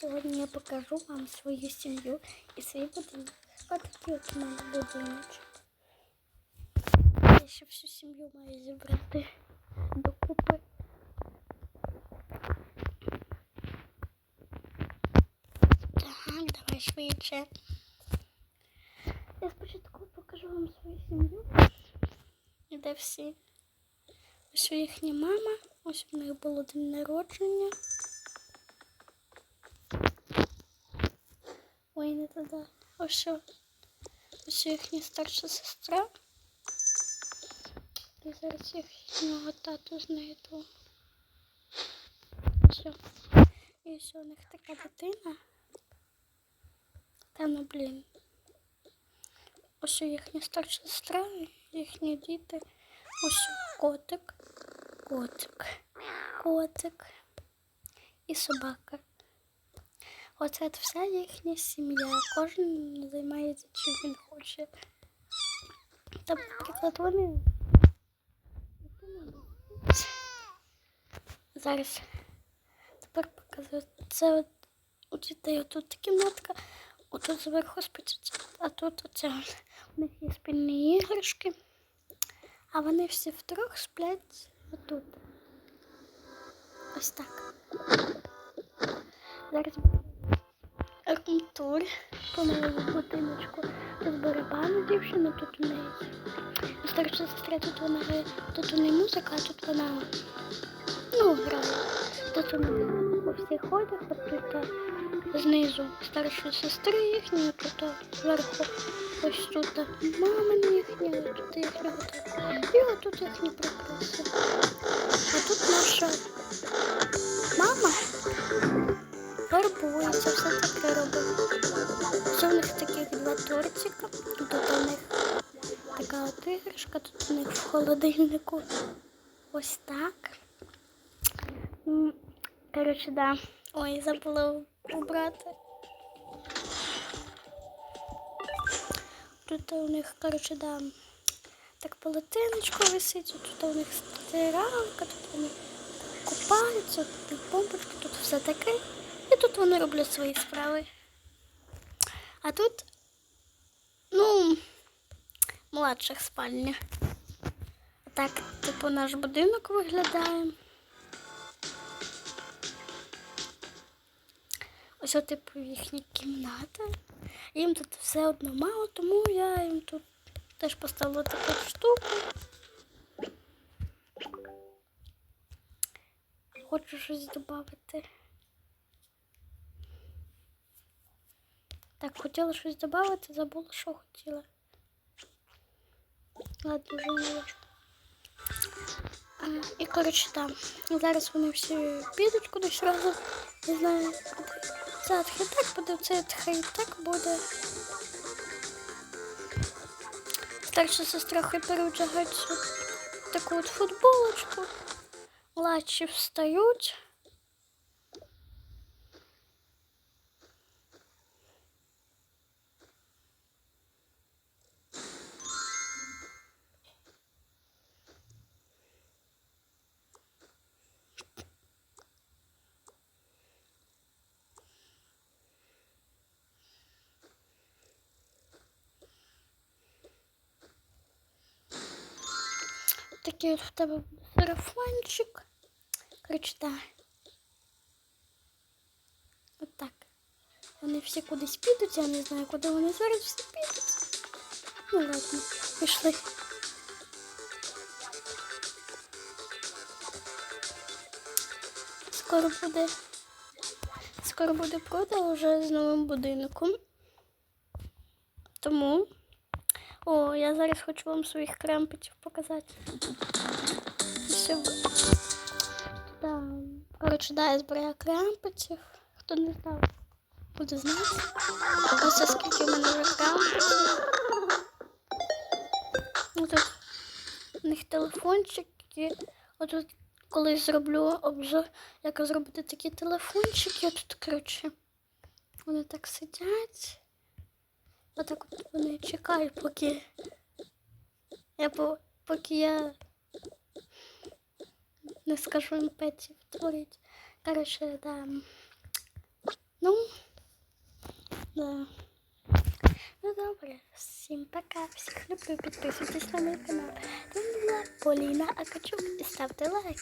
Сьогодні я покажу вам свою сім'ю і свій будинок. Отакий от у мене будиночок. Я ще всю сім'ю маю зібрати докупи. Так, давай швидше. Я спочатку покажу вам свою сім'ю. І де всі. Ось їхня мама. Ось у них було день народження. Туди. Ось. Ось їхня старша сестра. І зараз їхнього тату знайду. Все. І ось у них така дитина. Та ну блін. Ось їхня старша сестра, їхні діти. Ось котик, котик, котик і собака. Оце вся їхня сім'я. Кожен займається чим він хоче. Там, наприклад, вони. Зараз тепер показую. Це от у дітей отут кімнатка, отут зверху спить, а тут оце. У них є спільні іграшки, а вони всі втрьох сплять отут. Ось так. Зараз румтур по моєму будиночку. Тут барабани дівчина, тут у неї. Старша сестра, тут вона грає, тут у неї музика, а тут вона ну, грає. Тут у у всіх ходять, от тут знизу старшої сестри їхньої, тут зверху ось тут а, мамини їхні, а тут їхня. І отут їхні прикраси. А тут наша фарбується, все таке робить. Ще в них таких два тортика. Тут у них така от іграшка, тут у них в холодильнику. Ось так. Коротше, да. Ой, забула убрати. Тут у них, коротше, да. Так полотенечко висить, тут у них стиралка, тут вони купаються, тут помпочки, тут все таке. І тут вони роблять свої справи. А тут, ну, младших спальня. Так, типу, наш будинок виглядає. Ось, от, типу, їхня кімната. Їм тут все одно мало, тому я їм тут теж поставила таку штуку. Хочу щось додати. Так, хотіла щось додати, забула, що хотіла. Ладно, вже не важко. І, коротше, там. Зараз вони всі підуть кудись разом. Не знаю. Це хай так буде, це хай так буде. Старша сестра хай переодягають цю таку от футболочку. Младші встають. Такий от в тебе сарафанчик. Коротше, так. От так. Вони всі кудись підуть, я не знаю, куди вони зараз всі підуть. Ну ладно, пішли. Скоро буде. Скоро буде продаж вже з новим будинком. Тому. О, я зараз хочу вам своїх кремпетів показати. Все. Да. Коротше, да, я збираю кремпетів. Хто не знав, буде знати. Ось скільки в мене вже кремпетів. Ну, тут у них телефончики. Отут колись зроблю обзор, як зробити такі телефончики. Тут, коротше, вони так сидять. Отак от вони чекають, поки я по- поки я не скажу їм петів творить. Коротше, да. Ну, Да. Ну добре, всім пока, всіх люблю, підписуйтесь на мій канал. Це була Поліна Акачук і ставте лайк.